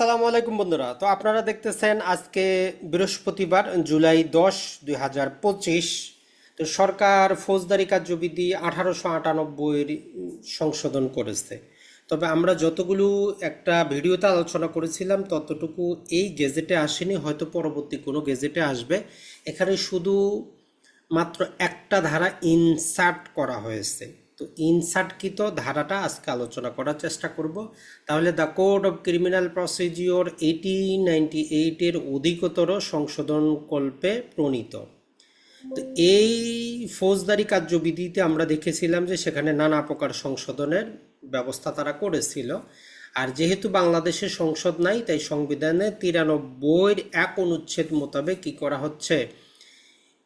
আসসালামু আলাইকুম বন্ধুরা। তো আপনারা দেখতেছেন আজকে বৃহস্পতিবার, জুলাই দশ, দুই হাজার পঁচিশ। তো সরকার ফৌজদারি কার্যবিধি আঠারোশো আটানব্বইয়ের সংশোধন করেছে। তবে আমরা যতগুলো একটা ভিডিওতে আলোচনা করেছিলাম, ততটুকু এই গেজেটে আসেনি, হয়তো পরবর্তী কোনো গেজেটে আসবে। এখানে শুধু মাত্র একটা ধারা ইনসার্ট করা হয়েছে। তো ইনসার্টকৃত ধারাটা আজকে আলোচনা করার চেষ্টা করব। তাহলে the code of criminal procedure eighteen ninety এইটের অধিকতর সংশোধন কল্পে প্রণীত। তো এই ফৌজদারি কার্যবিধিতে আমরা দেখেছিলাম যে সেখানে নানা প্রকার সংশোধনের ব্যবস্থা তারা করেছিল। আর যেহেতু বাংলাদেশে সংসদ নাই, তাই সংবিধানে তিরানব্বইয়ের এক অনুচ্ছেদ মোতাবেক কি করা হচ্ছে?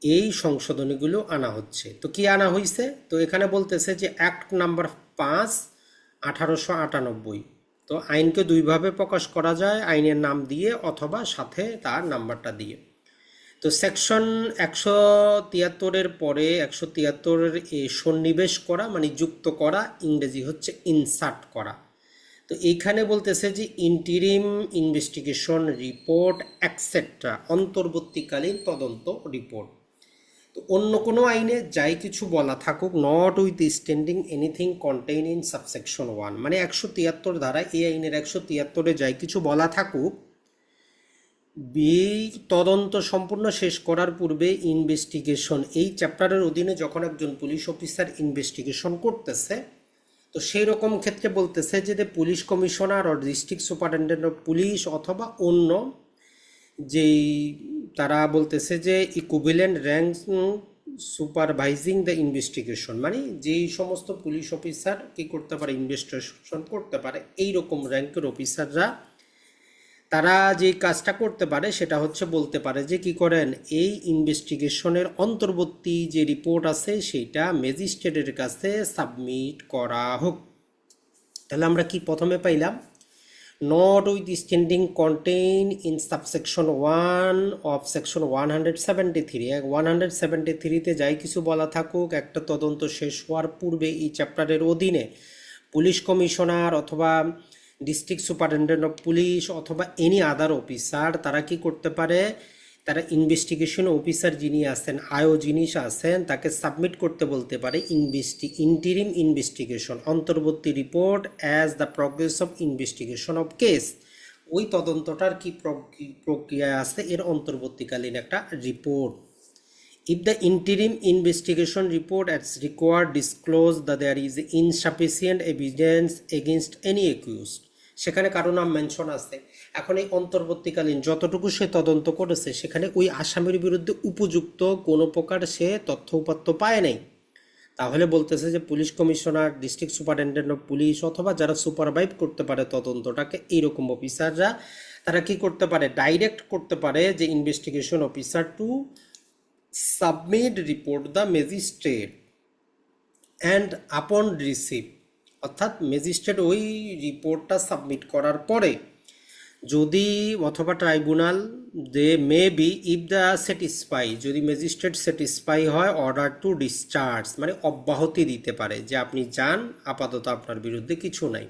এই সংশোধনীগুলো আনা হচ্ছে। তো কি আনা হয়েছে তো এখানে বলতেছে যে অ্যাক্ট নাম্বার পাঁচ, আঠারোশো আটানব্বই। তো আইনকে দুইভাবে প্রকাশ করা যায়, আইনের নাম দিয়ে অথবা সাথে তার নাম্বারটা দিয়ে। তো সেকশন একশো তিয়াত্তরের পরে, একশো তিয়াত্তরের এ সন্নিবেশ করা মানে যুক্ত করা, ইংরেজি হচ্ছে ইনসার্ট করা। তো এইখানে বলতেছে যে ইন্টিরিম ইনভেস্টিগেশন রিপোর্ট অ্যাকসেট্রা অন্তর্বর্তীকালীন তদন্ত রিপোর্ট তো অন্য কোনো আইনে যাই কিছু বলা থাকুক notwithstanding anything contain in subsection one মানে একশো তিয়াত্তর ধারা এই আইনের একশো তিয়াত্তরে যাই কিছু বলা থাকুক এই তদন্ত সম্পূর্ণ শেষ করার পূর্বে ইনভেস্টিগেশন এই চ্যাপ্টারের অধীনে যখন একজন পুলিশ অফিসার ইনভেস্টিগেশন করতেছে, তো সেই রকম ক্ষেত্রে বলতেছে যে পুলিশ কমিশনার ও ডিস্ট্রিক্ট সুপারিনটেন্ডেন্ট অফ পুলিশ অথবা অন্য যেই তারা বলতেছে যে equivalent rank supervising the investigation মানে যেই সমস্ত পুলিশ অফিসার কি করতে পারে ইনভেস্টিগেশন করতে পারে এই রকম র্যাঙ্কের অফিসাররা তারা যে কাজটা করতে পারে সেটা হচ্ছে বলতে পারে যে কি করেন, এই ইনভেস্টিগেশনের অন্তর্বর্তী যে রিপোর্ট আছে সেটা ম্যাজিস্ট্রেটের কাছে সাবমিট করা হোক। তাহলে আমরা কি প্রথমে পাইলাম? One of section one hundred seventy three one hundred seventy থ্রিতে যাই কিছু বলা থাকুক, একটা তদন্ত শেষ হওয়ার পূর্বে এই চ্যাপ্টারের অধীনে পুলিশ কমিশনার অথবা ডিস্ট্রিক্ট সুপারিনটেন্ডেন্ট অফ পুলিশ অথবা এনি আদার অফিসার তারা কি করতে পারে? তারা ইনভেস্টিগেশন অফিসার যিনি আছেন আয়ো জিনিস আছেন, তাকে সাবমিট করতে বলতে পারে ইনভেস্টি ইন্টিরিম ইনভেস্টিগেশন অন্তর্বর্তী report as the progress of investigation of case ওই তদন্তটার কি প্রক্রি- প্রক্রিয়া আছে, এর অন্তর্বর্তীকালীন একটা report If the interim investigation report as required disclose that there is insufficient evidence against any accused সেখানে কারও নাম মেনশন আছে। এখন এই অন্তর্বর্তীকালীন যতটুকু সে তদন্ত করেছে, সেখানে ওই আসামির বিরুদ্ধে উপযুক্ত কোনো প্রকার সে তথ্য উপাত্ত পায় নাই। তাহলে বলতেছে যে police commissioner district superintendent of police অথবা যারা সুপারভাইভ করতে পারে তদন্তটাকে, এইরকম অফিসাররা তারা কি করতে পারে? ডাইরেক্ট করতে পারে যে investigation officer to submit report the magistrate and upon receive অর্থাৎ ম্যাজিস্ট্রেট ওই রিপোর্টটা সাবমিট করার পরে যদি অথবা tribunal they may be if the satisfy যদি ম্যাজিস্ট্রেট স্যাটিসফাই হয় অর্ডার টু ডিসচার্জ মানে অব্যাহতি দিতে পারে যে আপনি যান, আপাতত আপনার বিরুদ্ধে কিছু নাই।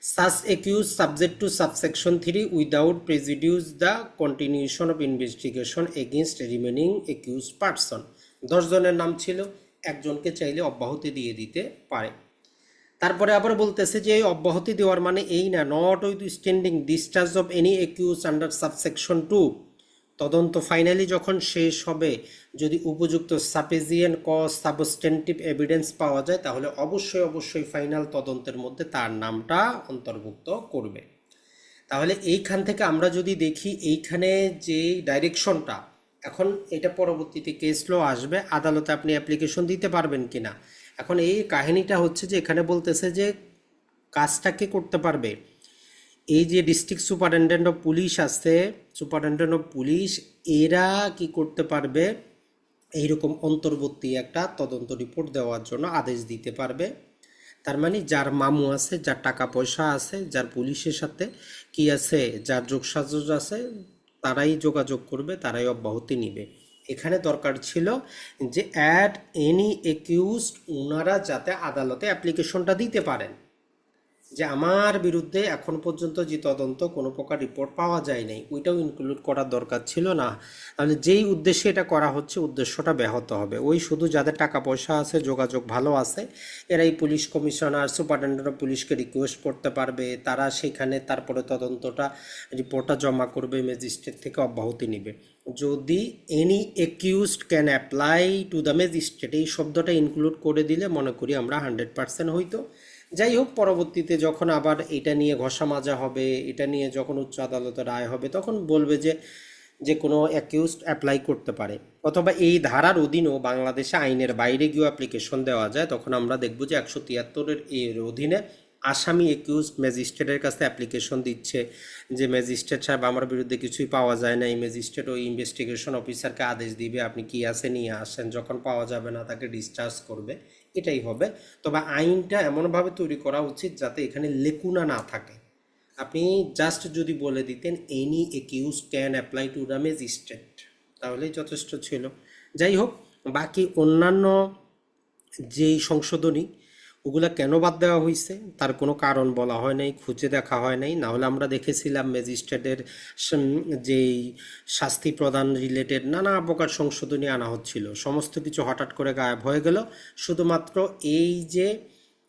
Such accused subject to subsection 3 without prejudice, the continuation of investigation against remaining accused person দশ জনের নাম ছিল, একজনকে চাইলে অব্যাহতি দিয়ে দিতে পারে। তারপরে আবার বলতেছে যে এই অব্যাহতি দেওয়ার মানে এই না notwithstanding discharge of any accuse under subsection two তদন্ত ফাইনালি যখন শেষ হবে, যদি উপযুক্ত সাপেজিয়ান কজ সাবস্টেন্টিভ এভিডেন্স পাওয়া যায়, তাহলে অবশ্যই অবশ্যই ফাইনাল তদন্তের মধ্যে তার নামটা অন্তর্ভুক্ত করবে। তাহলে এইখান থেকে আমরা যদি দেখি, এইখানে যে ডাইরেকশনটা এখন এটা পরবর্তীতে কেস ল আসবে, আদালতে আপনি অ্যাপ্লিকেশন দিতে পারবেন কিনা। এখন এই কাহিনীটা হচ্ছে যে এখানে বলতেছে যে কাজটা কে করতে পারবে? এই যে ডিস্ট্রিক্ট সুপারিনটেন্ডেন্ট অফ পুলিশ আছে, সুপারিনটেন্ডেন্ট অফ পুলিশ, এরা কি করতে পারবে? এইরকম অন্তর্বর্তী একটা তদন্ত রিপোর্ট দেওয়ার জন্য আদেশ দিতে পারবে। তার মানে যার মামু আছে, যার টাকা পয়সা আছে, যার পুলিশের সাথে কি আছে, যার যোগসাজস আছে, তারাই যোগাযোগ করবে, তারাই অব্যাহতি নিবে। এখানে দরকার ছিল যে অ্যাট এনি একিউজড ওনারা যাতে আদালতে অ্যাপ্লিকেশনটা দিতে পারেন। যে আমার বিরুদ্ধে এখন পর্যন্ত যে তদন্ত কোনো প্রকার রিপোর্ট পাওয়া যায় নাই ওইটাও ইনক্লুড করার দরকার ছিল না। তাহলে যেই উদ্দেশ্যে এটা করা হচ্ছে, উদ্দেশ্যটা ব্যাহত হবে। ওই শুধু যাদের টাকা পয়সা আছে, যোগাযোগ ভালো আছে, এরাই পুলিশ কমিশনার, সুপারিনটেন্ডেন্ট পুলিশকে রিকোয়েস্ট করতে পারবে। তারা সেখানে তারপরে তদন্তটা রিপোর্টটা জমা করবে ম্যাজিস্ট্রেট থেকে অব্যাহতি নেবে। যদি any accused can apply to the magistrate এই শব্দটা ইনক্লুড করে দিলে মনে করি আমরা হান্ড্রেড পার্সেন্ট হইতো। যাই হোক পরবর্তীতে যখন আবার এটা নিয়ে ঘষা মাজা হবে, এটা নিয়ে যখন উচ্চ আদালতের রায় হবে, তখন বলবে যে যে কোনো অ্যাকিউজ অ্যাপ্লাই করতে পারে। অথবা এই ধারার অধীনেও বাংলাদেশে আইনের বাইরে গিয়েও অ্যাপ্লিকেশন দেওয়া যায়, তখন আমরা দেখব যে একশো তিয়াত্তরের এর অধীনে আসামি একিউজ ম্যাজিস্ট্রেটের কাছে অ্যাপ্লিকেশন দিচ্ছে যে ম্যাজিস্ট্রেট সাহেব, আমার বিরুদ্ধে কিছুই পাওয়া যায় না। এই ম্যাজিস্ট্রেট ওই ইনভেস্টিগেশন অফিসারকে আদেশ দিবে, আপনি কি আছে নিয়ে আসেন। যখন পাওয়া যাবে না, তাকে ডিসচার্জ করবে। এটাই হবে। তবে আইনটা এমনভাবে তৈরি করা উচিত যাতে এখানে লেকুনা না থাকে। আপনি জাস্ট যদি বলে দিতেন any accuse can apply to the magistrate তাহলেই যথেষ্ট ছিল। যাই হোক, বাকি অন্যান্য যেই সংশোধনী ওগুলা কেন বাদ দেওয়া হয়েছে তার কোনো কারণ বলা হয় নাই, খুঁজে দেখা হয় নাই। না হলে আমরা দেখেছিলাম ম্যাজিস্ট্রেটের যেই শাস্তি প্রদান রিলেটেড নানা প্রকার সংশোধনী আনা হচ্ছিল। সমস্ত কিছু হঠাৎ করে গায়েব হয়ে গেল। শুধুমাত্র এই যে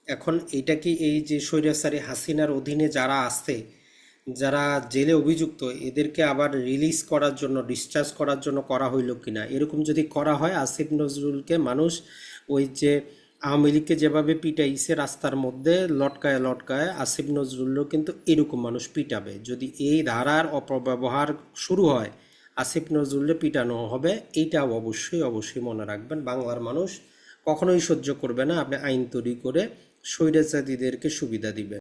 এখন এটা কি এই যে স্বৈরাচারী হাসিনার অধীনে যারা আছে, যারা জেলে অভিযুক্ত, এদেরকে আবার রিলিজ করার জন্য ডিসচার্জ করার জন্য করা হইল কিনা? এরকম যদি করা হয়, আসিফ নজরুলকে মানুষ ওই যে আওয়ামী লীগকে যেভাবে পিটাইছে রাস্তার মধ্যে, লটকায় লটকায় আসিফ নজরুলও কিন্তু এরকম মানুষ পিটাবে। যদি এই ধারার অপব্যবহার শুরু হয়, আসিফ নজরুলকে পিটানো হবে, এইটাও অবশ্যই অবশ্যই মনে রাখবেন। বাংলার মানুষ কখনোই সহ্য করবে না, আপনি আইন তৈরি করে স্বৈরাচারীদেরকে সুবিধা দিবেন।